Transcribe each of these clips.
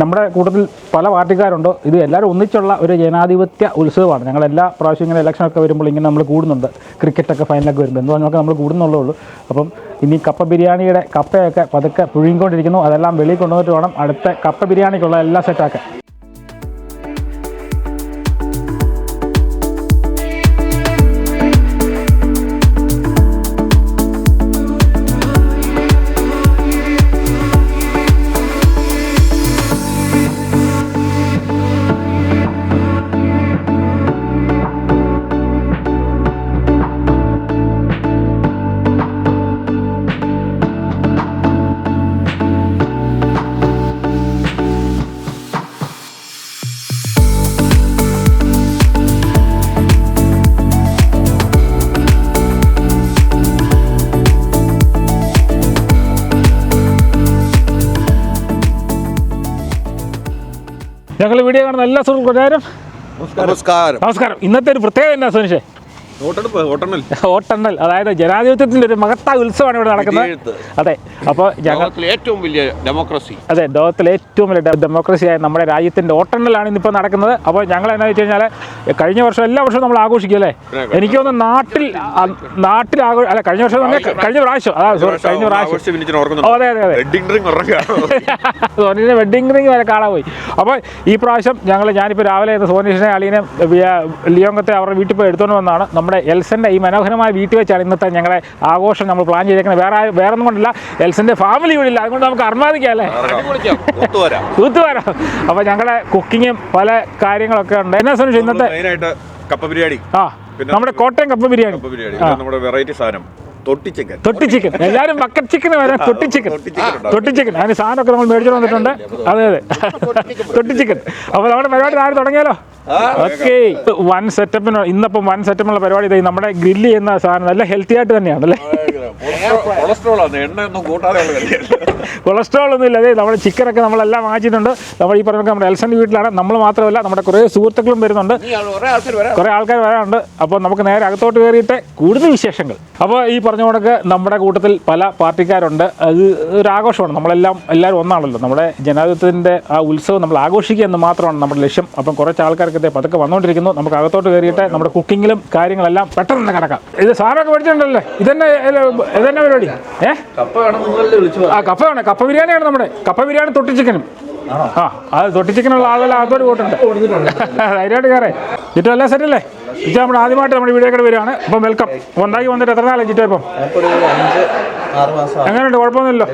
നമ്മുടെ കൂട്ടത്തിൽ പല പാർട്ടിക്കാരുണ്ട്. ഇത് എല്ലാവരും ഒന്നിച്ചുള്ള ഒരു ജനാധിപത്യ ഉത്സവമാണ്. ഞങ്ങൾ എല്ലാ പ്രാവശ്യം ഇങ്ങനെ ഇലക്ഷനൊക്കെ വരുമ്പോൾ ഇങ്ങനെ നമ്മൾ കൂടുന്നുണ്ട്. ക്രിക്കറ്റൊക്കെ ഫൈനലൊക്കെ വരുമ്പോൾ. എന്ന് പറഞ്ഞാൽ നമ്മൾ കൂടുന്നുള്ളൂ അപ്പം ഇനി കപ്പ ബിരിയാണിയുടെ കപ്പയൊക്കെ പതുക്കെ പുഴുങ്ങിക്കൊണ്ടിരിക്കുന്നു. അതെല്ലാം വെളിയിൽ കൊണ്ടുവന്നിട്ട് വേണം അടുത്ത കപ്പ ബിരിയാണിക്കുള്ള എല്ലാ സെറ്റാക്കാൻ ഞങ്ങൾ വീഡിയോ കാണുന്ന എല്ലാ സുഹൃത്തുക്കളും നമസ്കാരം. നമസ്കാരം. ഇന്നത്തെ ഒരു പ്രത്യേകത എന്നാ സുനിഷേ? വോട്ടെണ്ണൽ അതായത് ജനാധിപത്യത്തിന്റെ ഒരു മഹത്തായ ഉത്സവമാണ് ഇവിടെ നടക്കുന്നത്. അതെ. അപ്പോൾ ഞങ്ങൾ ഏറ്റവും വലിയ ഡെമോക്രസി. അതെ ലോകത്തിലെ ഏറ്റവും വലിയ ഡെമോക്രസിയായ നമ്മുടെ രാജ്യത്തിന്റെ ഓട്ടെണ്ണലാണ് ഇന്നിപ്പോൾ നടക്കുന്നത്. അപ്പോൾ ഞങ്ങൾ എന്താ വെച്ച് കഴിഞ്ഞാൽ കഴിഞ്ഞ വർഷം എല്ലാ വർഷവും നമ്മൾ ആഘോഷിക്കല്ലേ എനിക്ക് തോന്നുന്നു നാട്ടിൽ നാട്ടിൽ ആഘോ അല്ല കഴിഞ്ഞ വർഷം കഴിഞ്ഞ പ്രാവശ്യം. അതാ കഴിഞ്ഞ പ്രാവശ്യം അതെ അതെ അതെ. വെഡിങ് റിംഗ് സോനീഷിന്റെ വെഡിങ് റിംഗ് വരെ കാണാൻ പോയി അപ്പോൾ ഈ പ്രാവശ്യം ഞങ്ങൾ ഞാനിപ്പോൾ രാവിലെ സോനീഷിനെ അളീനെ ലിയോങ്കത്തെ അവരുടെ വീട്ടിൽ പോയി എടുത്തുകൊണ്ട് വന്നതാണ്. നമ്മുടെ എൽസന്റെ ഈ മനോഹരമായ വീട്ടിൽ വെച്ചാണ് ഇന്നത്തെ ഞങ്ങളുടെ ആഘോഷം നമ്മൾ പ്ലാൻ ചെയ്തേക്കുന്നത്. വേറെ വേറെ ഒന്നും കൊണ്ടില്ല. എൽസന്റെ ഫാമിലി ഇവിടെ ഇല്ല. അതുകൊണ്ട് നമുക്ക് അർമാദിക്കാം അല്ലേ? തൂത്തുവരാം അപ്പോൾ ഞങ്ങളുടെ കുക്കിങ്ങും പല കാര്യങ്ങളൊക്കെ ഉണ്ട്. എന്നാ സോനീഷ് ഇന്നത്തെ കപ്പ ബിരിയാണി. ആ നമ്മുടെ കോട്ടയം കപ്പ ബിരിയാണി. കപ്പ ബിരിയാണി. നമ്മുടെ വെറൈറ്റി സാധനം. തൊട്ടി ചിക്കൻ തൊട്ടി ചിക്കൻ എല്ലാവരും ബക്കറ്റ് ചിക്കൻ വരാൻ തൊട്ടി ചിക്കൻ തൊട്ടി ചിക്കൻ അതിന് സാധനമൊക്കെ നമ്മൾ മേടിച്ചു വന്നിട്ടുണ്ട്. അതെ അതെ. തൊട്ടി ചിക്കൻ അപ്പോൾ നമ്മുടെ പരിപാടി നാളെ തുടങ്ങിയാലോ? ഓക്കെ. വൺ സെറ്റപ്പിന് ഇന്നപ്പം വൺ സെറ്റപ്പിനുള്ള പരിപാടി നമ്മുടെ ഗ്രില്ല് ചെയ്യുന്ന സാധനം നല്ല ഹെൽത്തി ആയിട്ട് തന്നെയാണ് അല്ലേ കൊളസ്ട്രോൾ ആണ് എണ്ണയൊന്നും കൂട്ടാതെ കൊളസ്ട്രോൾ ഒന്നും ഇല്ല അതെ നമ്മുടെ ചിക്കനൊക്കെ നമ്മളെല്ലാം വാങ്ങിച്ചിട്ടുണ്ട്. നമ്മൾ ഈ പറഞ്ഞ നമ്മുടെ എൽസന്റെ വീട്ടിലാണ്. നമ്മൾ മാത്രമല്ല നമ്മുടെ കുറേ സുഹൃത്തുക്കളും വരുന്നുണ്ട്. കുറെ ആൾക്കാർ വരാനുണ്ട് അപ്പോൾ നമുക്ക് നേരെ അകത്തോട്ട് കയറിയിട്ട് കൂടുതൽ വിശേഷങ്ങൾ. അപ്പോൾ ഈ പറഞ്ഞ കണക്ക് നമ്മുടെ കൂട്ടത്തിൽ പല പാർട്ടിക്കാരുണ്ട്. അത് ഒരു ആഘോഷമാണ്. നമ്മളെല്ലാം എല്ലാവരും ഒന്നാണല്ലോ. നമ്മുടെ ജനാധിപത്യത്തിന്റെ ആ ഉത്സവം നമ്മൾ ആഘോഷിക്കുക എന്ന് മാത്രമാണ് നമ്മുടെ ലക്ഷ്യം. അപ്പം കുറച്ച് ആൾക്കാർക്ക് ഇതേ പതുക്കെ വന്നുകൊണ്ടിരിക്കുന്നു നമുക്ക് അകത്തോട്ട് കയറിയിട്ട് നമ്മുടെ കുക്കിങ്ങിലും കാര്യങ്ങളെല്ലാം പെട്ടെന്ന് കിടക്കാം ഇത് സാധനമൊക്കെ മേടിച്ചിട്ടുണ്ടല്ലേ? ഇതന്നെ ഇതന്നെ പരിപാടി? ഏ? ആ കപ്പ വേണം. കപ്പ ബിരിയാണിയാണ് നമ്മുടെ. കപ്പ ബിരിയാണി തൊട്ടി ചിക്കനും. ആ അത് തൊട്ടി ചിക്കനുള്ള ആളുകൾ അകത്തോട്ട് പോയിട്ടുണ്ട്. ധൈര്യമായിട്ട് കയറേ. ചുറ്റും എല്ലാം സെറ്റ് അല്ലേ നമ്മൾ ആദ്യമായിട്ട് നമ്മുടെ വീഡിയോ കൂടെ വരികയാണ്. അപ്പം വെൽക്കം ഉണ്ടാക്കി വന്നിട്ട് എത്ര നാളെ ചിറ്റ ഇപ്പം? എങ്ങനെയുണ്ട്? കുഴപ്പമൊന്നുമില്ലല്ലോ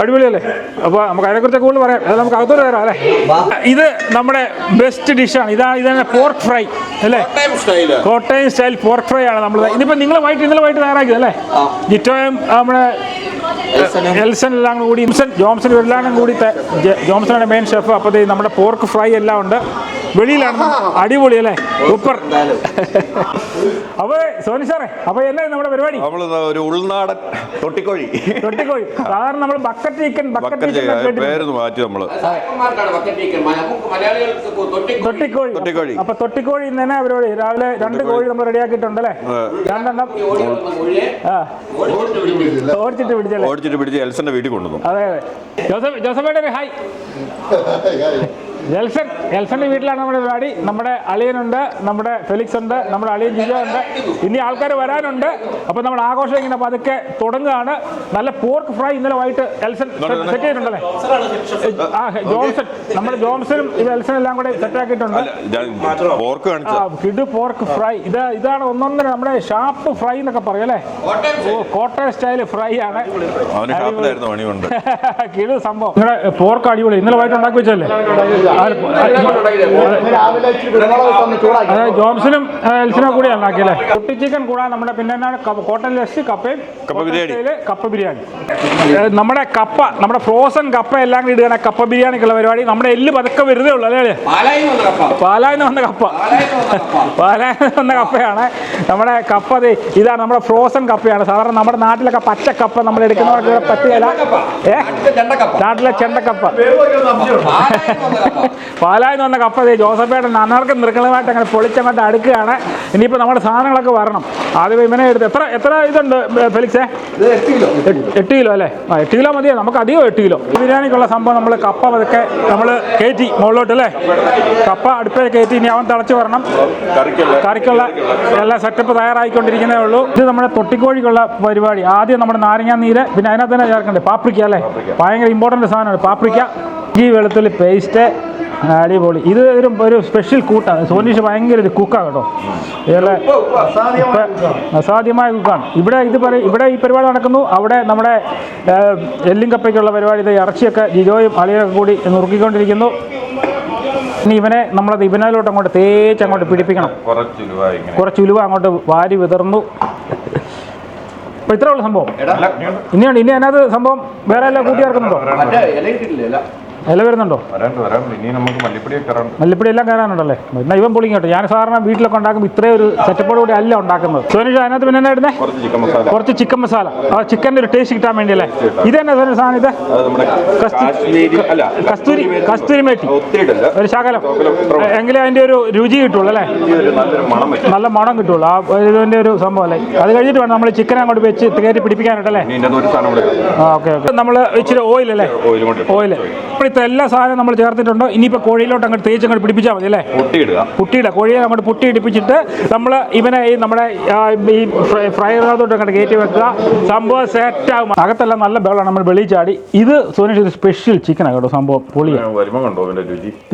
അടിപൊളിയല്ലേ? അപ്പോൾ നമുക്ക് അതിനെക്കുറിച്ച് കൂടുതൽ പറയാം. അത് നമുക്ക് അകത്തോട്ട് കയറാം അല്ലേ? ഇത് നമ്മുടെ ബെസ്റ്റ് ഡിഷാണ് ഇതാ ഇതാണ് പോർക്ക് ഫ്രൈ അല്ലേ? കോട്ടയം സ്റ്റൈൽ പോർക്ക് ഫ്രൈ ആണ് നമ്മൾ ഇതിപ്പോൾ നിങ്ങൾ വൈകിട്ട് ഇന്നലെ വൈകിട്ട് തയ്യാറാക്കിയത് അല്ലേ? ജിറ്റോയും നമ്മുടെ എൽസൺ എല്ലാം കൂടി ജോംസൺ ജോംസൺ എല്ലാം കൂടി ജോംസണാണ് മെയിൻ ഷെഫ് അപ്പോൾ നമ്മുടെ പോർക്ക് ഫ്രൈ എല്ലാം ഉണ്ട്. വെളിയിലാണ് അടിപൊളി അല്ലേ? സൂപ്പർ. അപ്പൊ സോനി സാറേ അപ്പൊ എന്നാ നമ്മുടെ പരിപാടി? ഒരു ഉൾനാടൻ തൊട്ടിക്കോഴി. തൊട്ടിക്കോഴി. സാധാരണ നമ്മൾ ബക്കറ്റ് ചിക്കൻ ബക്കറ്റ് ചിക്കൻ മാറ്റി നമ്മൾ. തൊട്ടിക്കോഴി. തൊട്ടിക്കോഴി. അപ്പൊ തൊട്ടിക്കോഴി ഇന്ന് തന്നെ പരിപാടി? രാവിലെ രണ്ട് കോഴി നമ്മൾ റെഡിയാക്കിയിട്ടുണ്ട് അല്ലേ രണ്ടെണ്ണം. ഓടിച്ചിട്ട് പിടിച്ചല്ലേ? ഓടിച്ചിട്ട് പിടിച്ച് എൽസന്റെ വീട്ടിൽ കൊണ്ടുവന്നു. അതെ അതെ. ജോസഫ് ജോസഫ് ഹായ് എൽസൺ എൽസന്റെ വീട്ടിലാണ് നമ്മുടെ പരിപാടി. നമ്മുടെ അളിയനുണ്ട് നമ്മുടെ ഫെലിക്സ് ഉണ്ട് നമ്മുടെ അളിയൻ ജിജോ ഉണ്ട്. ഇനി ആൾക്കാർ വരാനുണ്ട്. അപ്പൊ നമ്മുടെ ആഘോഷം ഇങ്ങനെ പതുക്കെ തുടങ്ങുകയാണ്. നല്ല പോർക്ക് ഫ്രൈ ഇന്നലെ വൈകിട്ട് എൽസൺ സെറ്റ് ചെയ്തിട്ടുണ്ടല്ലേ? ആ ജോൺസൺ. നമ്മുടെ ജോൺസണും ഇത് എൽസൺ എല്ലാം കൂടെ സെറ്റ് ആക്കിയിട്ടുണ്ട്. പോർക്ക് ഫ്രൈ ഇത് ഇതാണ് ഒന്നൊന്നര നമ്മുടെ ഷാപ്പ് ഫ്രൈ എന്നൊക്കെ പറയും അല്ലേ? ഓ കോട്ടയം സ്റ്റൈൽ ഫ്രൈ ആണ്. കിടു സംഭവം. നിങ്ങളുടെ പോർക്ക് അടിപൊളി. ഇന്നലെ വൈകിട്ട് ഉണ്ടാക്കി വെച്ചല്ലേ ജോംസനും എൽസിനും കൂടിയാണ് ആക്കിയല്ലേ കുട്ടി ചിക്കൻ കൂടാതെ നമ്മുടെ പിന്നെ കോട്ടൺ ലസ്സി കപ്പയും കപ്പ ബിരിയാണി. കപ്പ ബിരിയാണി. നമ്മുടെ കപ്പ നമ്മുടെ ഫ്രോസൺ കപ്പ എല്ലാം കൂടി ഇടുകയാണ് കപ്പ ബിരിയാണിക്കുള്ള പരിപാടി. നമ്മുടെ എല്ല് പതുക്കെ വെറുതെ ഉള്ളൂ അല്ലേ പാലായി വന്ന കപ്പ. പാലായിൽ വന്ന കപ്പയാണ്. നമ്മുടെ കപ്പ ദേ ഇതാണ് നമ്മുടെ ഫ്രോസൺ കപ്പയാണ്. സാധാരണ നമ്മുടെ നാട്ടിലൊക്കെ പച്ച കപ്പ നമ്മൾ എടുക്കുന്നവർക്ക് പറ്റിയല്ല പറ്റുകയില്ല നാട്ടിലെ ചെണ്ടക്കപ്പ പാലായിൽ വന്ന കപ്പ പാലായി എന്ന് പറഞ്ഞ കപ്പ ജോസഫേട്ടൻ അന്നർക്കും നിർക്കണമായിട്ട് അങ്ങനെ പൊളിച്ചങ്ങോട്ട് അടുക്കുകയാണ്. ഇനിയിപ്പോൾ നമ്മുടെ സാധനങ്ങളൊക്കെ വരണം. ആദ്യം ഇവനെ എടുത്ത് എത്ര എത്ര ഇതുണ്ട് ഫെലിക്സേ? എട്ട് കിലോ. എട്ട് എട്ട് കിലോ അല്ലേ? ആ എട്ട് കിലോ മതിയോ? നമുക്ക് അധികം എട്ട് കിലോ. ബിരിയാണിക്കുള്ള സംഭവം നമ്മൾ കപ്പ പതുക്കെ നമ്മൾ കയറ്റി മുകളിലോട്ട് അല്ലേ? കപ്പ അടുപ്പേ കയറ്റി ഇനി അവൻ തിളച്ച് വരണം. കറിക്കുള്ള എല്ലാ സെറ്റപ്പ് തയ്യാറായിക്കൊണ്ടിരിക്കുന്നേ ഉള്ളൂ. ഇത് നമ്മുടെ തൊട്ടിക്കോഴിക്കുള്ള പരിപാടി. ആദ്യം നമ്മുടെ നാരങ്ങാ നീര് പിന്നെ അതിനകത്ത് തന്നെ ചേർക്കണ്ടേ? പാപ്രിക്ക അല്ലേ? ഭയങ്കര ഇമ്പോർട്ടന്റ് സാധനമാണ്. പാപ്രിക്ക ഈ വെളുത്തുള്ളി പേസ്റ്റ് അടിപൊളി. ഇത് ഒരു ഒരു സ്പെഷ്യൽ കൂട്ടാണ് സോനീഷ് ഭയങ്കര ഒരു കുക്കാണ് കേട്ടോ. ഇയാളെ അസാധ്യമായ കുക്കാണ് ഇവിടെ ഇത് പറയും ഇവിടെ ഈ പരിപാടി നടക്കുന്നു. അവിടെ നമ്മുടെ എല്ലിംഗ് എല്ലും കപ്പയ്ക്കുള്ള പരിപാടി ഇത് ഇറച്ചിയൊക്കെ ജിജോയും അളിയൊക്കെ കൂടി നുറുക്കിക്കൊണ്ടിരിക്കുന്നു. ഇനി ഇവനെ നമ്മളത് ഇവനാലോട്ട് അങ്ങോട്ട് തേച്ച് അങ്ങോട്ട് പിടിപ്പിക്കണം. കുറച്ച് രൂപ ഇങ്ങനെ. കുറച്ച് ഉലുവ അങ്ങോട്ട് വാരി വിതർന്നു അപ്പോൾ ഇത്രേ ഉള്ളൂ സംഭവം. ഇനിയാണ് ഇനി അതിനകത്ത് സംഭവം വേറെ എല്ലാം കൂട്ടി ചേർക്കുന്നുണ്ടോ? മറ്റേ ഇല വരുന്നുണ്ടോ മല്ലിപ്പൊടി എല്ലാം കയറാനുണ്ടല്ലേ എന്നാൽ ഇവൻ പൊളിക്കും കേട്ടോ. ഞാൻ സാധാരണ വീട്ടിലൊക്കെ ഉണ്ടാക്കുമ്പോൾ ഇത്രയും ഒരു സെറ്റപ്പോട് കൂടി അല്ല ഉണ്ടാക്കുന്നത്. സോനിഷ അതിനകത്ത് പിന്നെ എന്നാ ഇടുന്നേ? കുറച്ച് ചിക്കൻ മസാല. ആ ചിക്കന്റെ ഒരു ടേസ്റ്റ് കിട്ടാൻ വേണ്ടിയല്ലേ? ഇത് തന്നെ സോനിഷ സാധനം ഇത്? കസ്തൂരി കസ്തൂരി മേട്ടി ഒത്തിരി ഒരു ശകലം. എങ്കിലേ അതിന്റെ ഒരു രുചി കിട്ടുള്ളൂ അല്ലേ? നല്ല മണം കിട്ടുള്ളൂ. ആ ഇതിന്റെ ഒരു സംഭവം അല്ലേ? അത് കഴിഞ്ഞിട്ട് വേണം നമ്മൾ ചിക്കൻ അങ്ങോട്ട് വെച്ച് കയറ്റി പിടിപ്പിക്കാനായിട്ടല്ലേ ഇതിന്റെ ആ ഓക്കെ ഓക്കെ. നമ്മൾ ഇച്ചിരി ഓയിൽ അല്ലേ? ഓയിൽ കൊണ്ട് ഇപ്പോഴത്തെ എല്ലാ സാധനവും നമ്മൾ ചേർത്തിട്ടുണ്ടോ. ഇനിയിപ്പോൾ കോഴിയിലോട്ട് അങ്ങോട്ട് തേച്ച് അങ്ങോട്ട് പിടിപ്പിച്ചാൽ മതി അല്ലേ? പുട്ടിയിടുക. പുട്ടിയിടുക. കോഴിയെ അങ്ങോട്ട് പുട്ടി ഇടിപ്പിച്ചിട്ട് നമ്മൾ ഇവനെ ഈ നമ്മുടെ ഈ ഫ്രൈ ഫ്രൈറിനകത്തോട്ട് അങ്ങോട്ട് കയറ്റി വെക്കുക. സംഭവം സെറ്റ് ആകും അകത്തെല്ലാം നല്ല ബഹളമാണ്. നമ്മൾ വെളിയിൽ ചാടി. ഇത് സോനീഷ് ഒരു സ്പെഷ്യൽ ചിക്കനാണ് കേട്ടോ സംഭവം. അതിന്റെ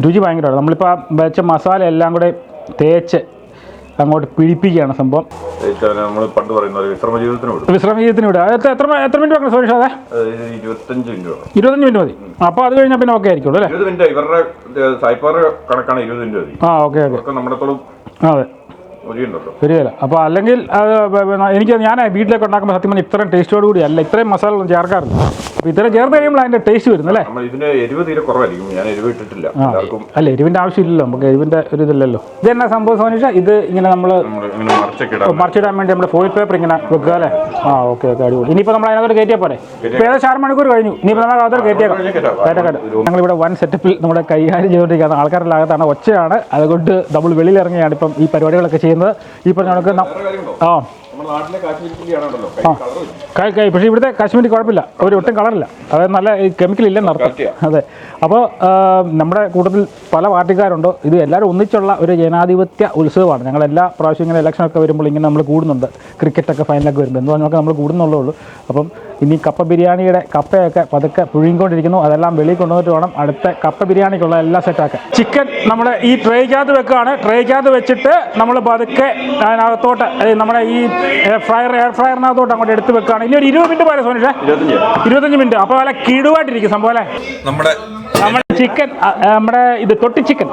രുചി? ഭയങ്കരമാണ് നമ്മളിപ്പോൾ വെച്ച മസാല എല്ലാം കൂടെ തേച്ച് അങ്ങോട്ട് പിടിപ്പിക്കുകയാണ് സംഭവം. നമ്മൾ പണ്ട് പറയുന്ന വിശ്രമ ജീവിതത്തിന് വിടും. വിശ്രമ ജീവിതത്തിന് വിടുക എത്ര എത്ര എത്ര മിനിറ്റ് വെക്കണം സോറി? ഇരുപത്തഞ്ച് മിനിറ്റ് ഇരുപത്തഞ്ച് മിനിറ്റ് മതി. അപ്പോൾ അത് കഴിഞ്ഞാൽ പിന്നെ ഓക്കെ ആയിരിക്കുള്ളൂ അല്ലേ? ഇരുപത് മിനിറ്റ് ഇവരുടെ സായിപ്പാറുടെ കണക്കാണ് ഇരുപത് മിനിറ്റ് മതി. ആ ഓക്കെ നമ്മുടെ അതെ. ശരിയല്ല. അപ്പോൾ അല്ലെങ്കിൽ എനിക്ക് ഞാൻ വീട്ടിലേക്ക് ഉണ്ടാക്കുമ്പോൾ സത്യം പറഞ്ഞാൽ ഇത്രയും ടേസ്റ്റോട് കൂടി അല്ല ഇത്രയും മസാല ഒന്നും ചേർക്കാറില്ല. അപ്പോൾ ഇത്രയും ചേർത്ത് കഴിയുമ്പോൾ അതിന്റെ ടേസ്റ്റ് വരുന്നത് അല്ലേ? നമ്മൾ ഇതിന് എരിവ് തീരെ കുറവായിരിക്കും. ഞാൻ എരിവ് ഇട്ടിട്ടില്ല. അല്ല എരിവിന്റെ ആവശ്യമില്ലല്ലോ. നമുക്ക് എരിവിന്റെ ഒരു ഇതില്ലല്ലോ. ഇത് എന്നാ സംഭവം സോനിഷ? ഇത് ഇങ്ങനെ നമ്മൾ മറിച്ചിടാൻ വേണ്ടി നമ്മുടെ ഫോയിൽ പേപ്പർ ഇങ്ങനെ വെക്കുക അല്ലേ? ആ ഓക്കെ ഓക്കെ അടിപൊളി. ഇനിയിപ്പോൾ നമ്മൾ അതിനകത്ത് കയറ്റിയാൽ പോരെ? ഇപ്പോൾ ഏകദേശം ആറ് മണിക്കൂർ കഴിഞ്ഞു. ഇനിയിപ്പോൾ നമ്മൾ അകത്തോട്ട് കയറ്റിയേക്കാം. ഞങ്ങൾ ഇവിടെ ഞങ്ങളിവിടെ വൺ സെറ്റപ്പിൽ നമ്മുടെ കൈകാര്യം ചെയ്തുകൊണ്ടിരിക്കുന്ന ആൾക്കാരുടെ അകത്താണ്. ഒച്ചയാണ്. അതുകൊണ്ട് നമ്മൾ വെളിയിലിറങ്ങിയാണ് ഇപ്പം ഈ പരിപാടികളൊക്കെ ചെയ്യുന്നത് ഈ പറഞ്ഞ കണക്ക് ആ. കായ് കായ് പക്ഷേ ഇവിടുത്തെ കാശ്മീരി കുഴപ്പമില്ല. ഒരു ഒട്ടും കളറില്ല അതായത് നല്ല കെമിക്കൽ ഇല്ലെന്ന് അർത്ഥം. അതെ. അപ്പോൾ നമ്മുടെ കൂട്ടത്തിൽ പല പാർട്ടിക്കാരുണ്ടോ. ഇത് എല്ലാവരും ഒന്നിച്ചുള്ള ഒരു ജനാധിപത്യ ഉത്സവമാണ്. ഞങ്ങൾ എല്ലാ പ്രാവശ്യം ഇങ്ങനെ ഇലക്ഷനൊക്കെ വരുമ്പോൾ ഇങ്ങനെ നമ്മൾ കൂടുന്നുണ്ട്. ക്രിക്കറ്റൊക്കെ ഫൈനലൊക്കെ വരുമ്പോൾ. എന്ന് പറഞ്ഞാൽ നമ്മൾ കൂടുന്നുള്ളൂ അപ്പം ഇനി കപ്പ ബിരിയാണിയുടെ കപ്പയൊക്കെ പതുക്കെ പുഴുങ്ങിക്കൊണ്ടിരിക്കുന്നു. അതെല്ലാം വെളിയിൽ കൊണ്ടുവന്നിട്ട് വേണം. അടുത്ത കപ്പ ബിരിയാണിക്കുള്ള എല്ലാ സെറ്റാക്കുക ചിക്കൻ നമ്മൾ ഈ ട്രേക്കകത്ത് വെക്കുകയാണ്. ട്രേക്കകത്ത് വെച്ചിട്ട് നമ്മൾ പതുക്കെ അതിനകത്തോട്ട് നമ്മുടെ ഈ ഫ്രയർ എയർ ഫ്രയറിനകത്തോട്ട് അങ്ങോട്ട് എടുത്ത് വെക്കുകയാണ്. ഇനി ഒരു ഇരുപത് മിനിറ്റ് പോലെ സോനിഷേ ഇരുപത്തഞ്ച് മിനിറ്റ്. അപ്പോൾ നല്ല കിടുവായിട്ടിരിക്കും സംഭവം അല്ലേ? നമ്മുടെ നമ്മുടെ ചിക്കൻ നമ്മുടെ ഇത് തൊട്ടി ചിക്കൻ.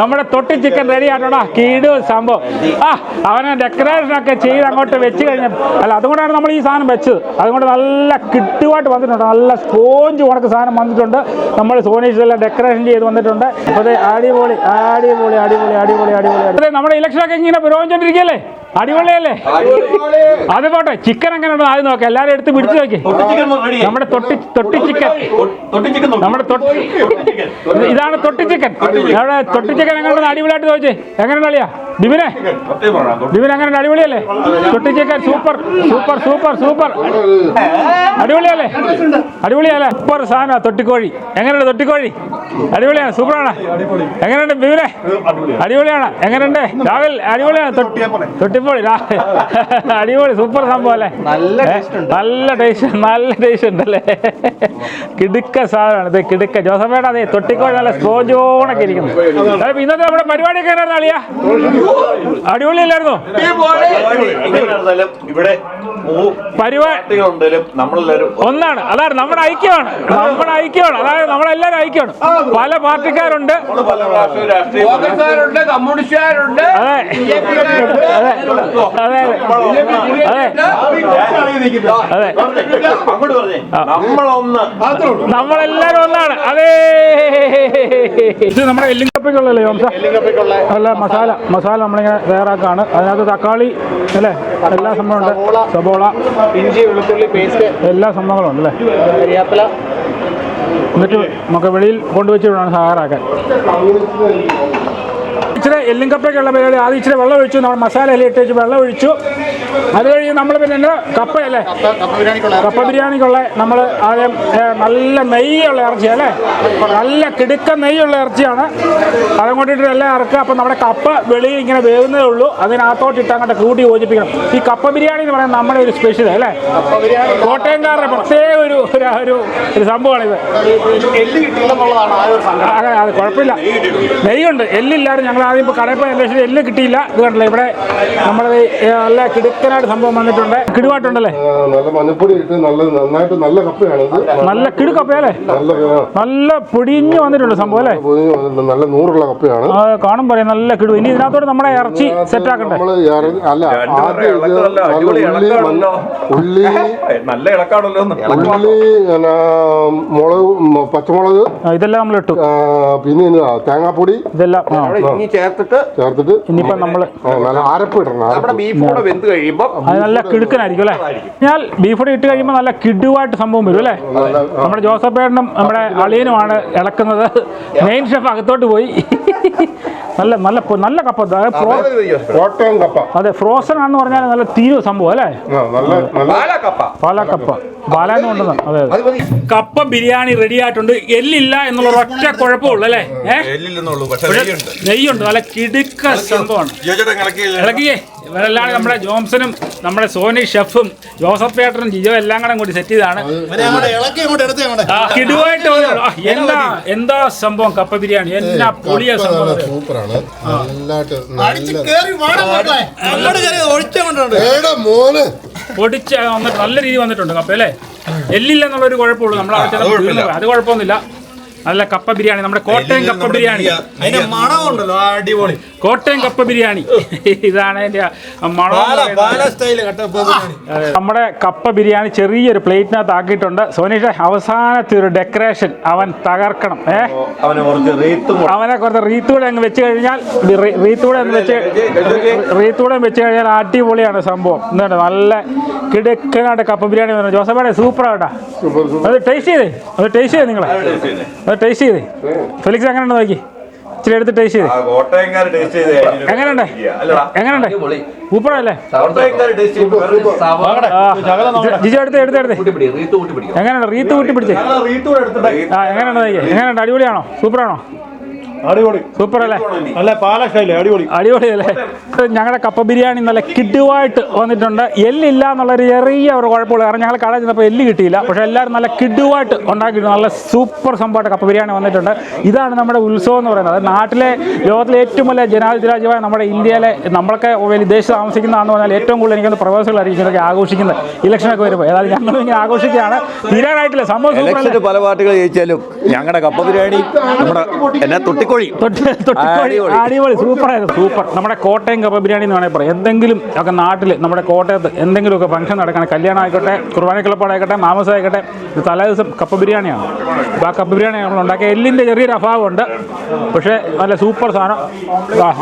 നമ്മുടെ തൊട്ടി ചിക്കൻ റെഡി ആണോടാ കീടു സംഭവം. ആ അവനെ ഡെക്കറേഷൻ ഒക്കെ ചെയ്ത് അങ്ങോട്ട് വെച്ച് കഴിഞ്ഞ അല്ല അതുകൊണ്ടാണ് നമ്മൾ ഈ സാധനം വെച്ചത്. അതുകൊണ്ട് നല്ല കിട്ടുവായിട്ട് വന്നിട്ടുണ്ട്. നല്ല സ്പോഞ്ച് കണക്ക് സാധനം വന്നിട്ടുണ്ട്. നമ്മൾ സോനീഷെല്ലാം ഡെക്കറേഷൻ ചെയ്ത് വന്നിട്ടുണ്ട്. അപ്പോൾ അടിപൊളി അടിപൊളി അടിപൊളി അടിപൊളി അടിപൊളി. അതെ നമ്മുടെ ഇലക്ഷനൊക്കെ ഇങ്ങനെ പുരോഗമിച്ചോണ്ടിരിക്കുകയല്ലേ? അടിപൊളിയല്ലേ? അത് പോട്ടെ ചിക്കൻ അങ്ങനെ ആദ്യം നോക്കാം. എല്ലാരും എടുത്ത് പിടിച്ചു നോക്കി. നമ്മുടെ തൊട്ടി തൊട്ടി ചിക്കൻ നമ്മുടെ ഇതാണ് തൊട്ടി ചിക്കൻ അവിടെ തൊട്ടി ചിക്കൻ എങ്ങനെ അടിപൊളിയായിട്ട് ചോദിച്ചേ. എങ്ങനെ കളിയാ ബിബിനെ അങ്ങനെ അടിപൊളിയല്ലേ? കുട്ടിച്ചേക്കാൻ chicken super super super super. അടിപൊളിയല്ലേ? അടിപൊളിയല്ലേ? സൂപ്പർ സാധന തൊട്ടിക്കോഴി. എങ്ങനെയുണ്ട് തൊട്ടിക്കോഴി? അടിപൊളിയാണ് സൂപ്പറാണ്. എങ്ങനെയുണ്ട് ബിബിനെ അടിപൊളിയാണ്. എങ്ങനെയുണ്ട്? രാഹുൽ അടിപൊളിയാണ് തൊട്ടിപ്പോഴി തൊട്ടിപ്പോളി. അടിപൊളി സൂപ്പർ സംഭവം അല്ലേ? നല്ല ടേസ്റ്റ് നല്ല ടേസ്റ്റ് ഉണ്ടല്ലേ കിടുക്ക സാധനമാണ്. കിടുക്ക. ജോസഫേട്ടാ അതെ തൊട്ടിക്കോഴി നല്ല സ്പോഞ്ചോണൊക്കെ ഇരിക്കുന്നു. ഇന്നത്തെ നമ്മുടെ പരിപാടിയൊക്കെ എങ്ങനെയാണ് അളിയാ? അടിപൊളിയല്ലായിരുന്നോ? ഇവിടെ ഒന്നാണ്. അതാണ് നമ്മുടെ ഐക്യമാണ്. നമ്മുടെ ഐക്യമാണ്. അതായത് നമ്മളെല്ലാരും ഐക്യമാണ്. പല പാർട്ടിക്കാരുണ്ട്. കമ്മ്യൂണിസ്റ്റുകാരുണ്ട്. അതെ. അതെ. നമ്മളെല്ലാരും ഒന്നാണ്. അതെ. ഇത് നമ്മുടെ എല്ലിംഗപ്പിക്കുള്ളല്ലേ അല്ല മസാല. മസാല നമ്മളിങ്ങനെ തയ്യാറാക്കാണ്. അതിനകത്ത് തക്കാളി അല്ലേ? എല്ലാ സംഭവമുണ്ട്. സബോള ഇഞ്ചി വെളുത്തുള്ളി പേസ്റ്റ്. എല്ലാ സംഭവങ്ങളും ഉണ്ട് അല്ലേ? കരിയാപ്പില. എന്നിട്ട് നമുക്ക് വെളിയിൽ കൊണ്ടുവച്ച് വേണം തയ്യാറാക്കാൻ ഇച്ചിരി എല്ലും കപ്പയ്ക്കുള്ള പരിപാടി. ആദ്യം ഇച്ചിരി വെള്ളം ഒഴിച്ചു നമ്മൾ മസാല എല്ലാം ഇട്ട് വെച്ച് വെള്ളം ഒഴിച്ചു. അത് കഴിഞ്ഞ് നമ്മൾ പിന്നെ കപ്പയല്ലേ കപ്പ ബിരിയാണിക്കുള്ള നമ്മൾ ആദ്യം നല്ല നെയ്യുള്ള ഇറച്ചി അല്ലേ? നല്ല കിടുക്ക നെയ്യുള്ള ഇറച്ചിയാണ്. അതും കൊണ്ടിട്ട് എല്ലാം ഇറക്കുക. അപ്പം നമ്മുടെ കപ്പ വെളിയിൽ ഇങ്ങനെ വേവുന്നതേ ഉള്ളൂ. അതിനകത്തോട്ട് ഇട്ട് അങ്ങോട്ട് കൂട്ടി യോജിപ്പിക്കണം. ഈ കപ്പ ബിരിയാണി എന്ന് പറയുന്നത് നമ്മുടെ ഒരു സ്പെഷ്യൽ അല്ലേ? കോട്ടയംകാരുടെ പ്രത്യേക ഒരു ഒരു- ഒരു സംഭവമാണിത്. അതെ അത് കുഴപ്പമില്ല. നെയ്യുണ്ട്. എല്ലില്ലാതെ ഞങ്ങൾ ആദ്യം ഇപ്പോൾ കടയിൽ പോയി അന്വേഷിച്ചത് എല്ലാം കിട്ടിയില്ല. ഇത് കണ്ടില്ല ഇവിടെ നമ്മൾ നല്ല കിടുക്കനായിട്ട് സംഭവം വന്നിട്ടുണ്ട്. കിടുവായിട്ടുണ്ടല്ലേ? നല്ല മഞ്ഞപ്പൊടി ഇട്ട് നല്ല നന്നായിട്ട് നല്ല കപ്പയാണ് ഇത്. നല്ല കിടുക്കപ്പയല്ലേ നല്ല നല്ല പൊടിഞ്ഞ് വന്നിട്ടുണ്ട് സംഭവം അല്ലേ? നല്ല നൂറുള്ള കപ്പയാണ്. കാണും പറയാം നല്ല കിടു. ഇനി ഇതിനകത്തോട് നമ്മുടെ ഇറച്ചി സെറ്റ് ആക്കണ്ടേ? അല്ല ഉള്ളി നല്ല ഇളക്കാണല്ലോ. ഉള്ളി പിന്നെ മുളക് പച്ചമുളക് ഇതെല്ലാം നമ്മൾ ഇട്ടു. പിന്നെ തേങ്ങാപ്പൊടി. ഇതെല്ലാം ചേർത്ത് ചേർത്തിട്ട് ചേർത്തിട്ട് ഇനിയിപ്പോ അരപ്പ് ഇടണം നമ്മുടെ ബീഫ് കൂടെ വെന്ത് കഴിയുമ്പോൾ അത് നല്ല കിടുക്കനായിരിക്കും അല്ലേ? ഞാൻ ബീഫ് കൂടെ ഇട്ട് കഴിയുമ്പോൾ നല്ല കിടുവായിട്ട് സംഭവം വരും അല്ലേ? നമ്മുടെ ജോസഫ് ഏട്ടനും നമ്മുടെ അളിയനുമാണ് ഇളക്കുന്നത്. മെയിൻ ഷെഫ് അകത്തോട്ട് പോയി. നല്ല നല്ല നല്ല കപ്പ. കോട്ടയം കപ്പ. അതെ ഫ്രോസൺ ആണെന്ന് പറഞ്ഞാൽ നല്ല തീരു സംഭവം അല്ലേ? നല്ല നല്ല പാലക്കപ്പ പാലാന്ന് കൊണ്ടുവന്ന അതെ കപ്പ ബിരിയാണി റെഡി ആയിട്ടുണ്ട്. എല്ലില്ല എന്നുള്ള ഒറ്റ കുഴപ്പമുള്ളൂ അല്ലേ? നെയ്യുണ്ട്. നല്ല കിടുക്ക സംഭവമാണ്. ഇളക്കിയേ ഇവരെല്ലാം നമ്മുടെ ജോംസനും നമ്മുടെ സോനി ഷെഫും ജോസഫ് പേട്ടനും ജിജോ എല്ലാം കൂടെ കൂടി സെറ്റ് ചെയ്താണ്. കിടുവായിട്ട് എന്താ എന്താ സംഭവം? കപ്പ ബിരിയാണി. എന്നാ പൊളിയ സംഭവം പൊടിച്ച് വന്നിട്ട് നല്ല രീതി വന്നിട്ടുണ്ട് കപ്പ അല്ലേ? എല്ലില്ല എന്നുള്ളൊരു കുഴപ്പമുള്ളൂ നമ്മൾ. അത് കുഴപ്പമൊന്നുമില്ല. നല്ല കപ്പ ബിരിയാണി. നമ്മുടെ കോട്ടയം കപ്പ ബിരിയാണി. അതിന്റെ മണമുണ്ടല്ലോ ഉണ്ടല്ലോ അടിപൊളി. കോട്ടയം കപ്പ ബിരിയാണി. ഇതാണ് അതിന്റെ മണം നമ്മുടെ കപ്പ ബിരിയാണി ചെറിയൊരു പ്ലേറ്റിനകത്ത് ആക്കിയിട്ടുണ്ട്. സോനീഷ അവസാനത്തെ ഒരു ഡെക്കറേഷൻ അവൻ തകർക്കണം. ഏ? അവന് കുറച്ച് റീത്തൂടെ അങ്ങ് വെച്ച് കഴിഞ്ഞാൽ റീത്തൂടെ അങ്ങ് വെച്ച് റീത്തൂടെ വെച്ച് കഴിഞ്ഞാൽ അടിപൊളിയാണ് സംഭവം. എന്താണ് നല്ല കിടക്കനായിട്ട് കപ്പ ബിരിയാണി ജോസഫേടെ സൂപ്പർ ആട്ടാ സൂപ്പർ സൂപ്പർ. അത് ടേസ്റ്റ് ചെയ്തേ? അത് ടേസ്റ്റ് ചെയ്തേ നിങ്ങളെ? അത് ടേസ്റ്റ് ചെയ്തേ? ഫെലിക്സ് എങ്ങനെയുണ്ട് നോക്കി? ഇച്ചിരി എടുത്ത് ടേസ്റ്റ് ചെയ്തേ? എങ്ങനെയുണ്ട്? അല്ലടാ. എങ്ങനെയുണ്ട്? ജി- ജിജോ എടുത്ത് എടുത്ത് എടുത്ത്. എങ്ങനെയുണ്ട്? റീത്ത് കൂട്ടി പിടിച്ചേ ആ എങ്ങനെയുണ്ട് നോക്കിയേ എങ്ങനെയുണ്ട്? അടിപൊളിയാണോ? സൂപ്പറാണോ? അടിപൊളി. സൂപ്പർ അല്ലേ നല്ല അടിപൊളി. അടിപൊളി അല്ലേ ഞങ്ങളുടെ കപ്പ ബിരിയാണി നല്ല കിഡുവായിട്ട് വന്നിട്ടുണ്ട്. എല്ലില്ല എന്നുള്ളൊരു ചെറിയ ഒരു കുഴപ്പമുള്ളൂ. കാരണം ഞങ്ങൾ കടയിൽ ചെന്നപ്പോൾ എല്ല് കിട്ടിയില്ല. പക്ഷേ എല്ലാവരും നല്ല കിഡുവായിട്ട് ഉണ്ടാക്കിയിട്ടുണ്ട്. നല്ല സൂപ്പർ സംഭവമായിട്ട് കപ്പ ബിരിയാണി വന്നിട്ടുണ്ട്. ഇതാണ് നമ്മുടെ ഉത്സവം എന്ന് പറയുന്നത്. നാട്ടിലെ ലോകത്തിലെ ഏറ്റവും വലിയ ജനാധിപത്യ രാജ്യമായ നമ്മുടെ ഇന്ത്യയിലെ നമ്മളൊക്കെ വലിയ ദേശത്ത് താമസിക്കുന്നതാണെന്ന് പറഞ്ഞാൽ ഏറ്റവും കൂടുതൽ എനിക്കൊന്ന് പ്രവാസികളായിരിക്കും ഇതൊക്കെ ആഘോഷിക്കുന്നത് ഇലക്ഷനൊക്കെ വരുമ്പോൾ ഏതായാലും ഞങ്ങൾ ഇങ്ങനെ ആഘോഷിക്കുകയാണ്. തീരാനായിട്ടില്ല സംഭവം സൂപ്പർ പല പാർട്ടികൾ ജയിച്ചാലും ഞങ്ങളുടെ കപ്പ ബിരിയാണി നമ്മുടെ എന്നെ തൊട്ടി- തൊട്ടിക്കോഴി അടിപൊളി. അടിപൊളി. സൂപ്പർ ആയിരുന്നു സൂപ്പർ. നമ്മുടെ കോട്ടയം കപ്പ ബിരിയാണി എന്ന് വേണമെങ്കിൽ പറയാം എന്തെങ്കിലും ഒക്കെ നാട്ടിൽ നമ്മുടെ കോട്ടയത്ത് എന്തെങ്കിലുമൊക്കെ ഫംഗ്ഷൻ നടക്കണം കല്യാണം ആയിക്കോട്ടെ കുർബാന കിളപ്പാടായിക്കോട്ടെ മാമസം ആയിക്കോട്ടെ ഇത് തലേ ദിവസം കപ്പ ബിരിയാണിയാണ്. അപ്പോൾ ആ കപ്പ ബിരിയാണി നമ്മൾ ഉണ്ടാക്കിയ എല്ലിന്റെ ചെറിയൊരു അഭാവമുണ്ട്. പക്ഷേ നല്ല സൂപ്പർ സാധനം.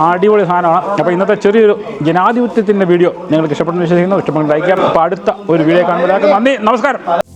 അടിപൊളി സാധനമാണ്. അപ്പോൾ ഇന്നത്തെ ചെറിയൊരു ജനാധിപത്യത്തിന്റെ വീഡിയോ നിങ്ങൾക്ക് ഇഷ്ടപ്പെടുന്ന വിശ്വസിക്കുന്നു. ഇഷ്ടപ്പെടുന്ന ലൈക്ക് ചെയ്യാം. അപ്പോൾ അടുത്ത ഒരു വീഡിയോ കാണുമ്പോൾ നന്ദി. നമസ്കാരം.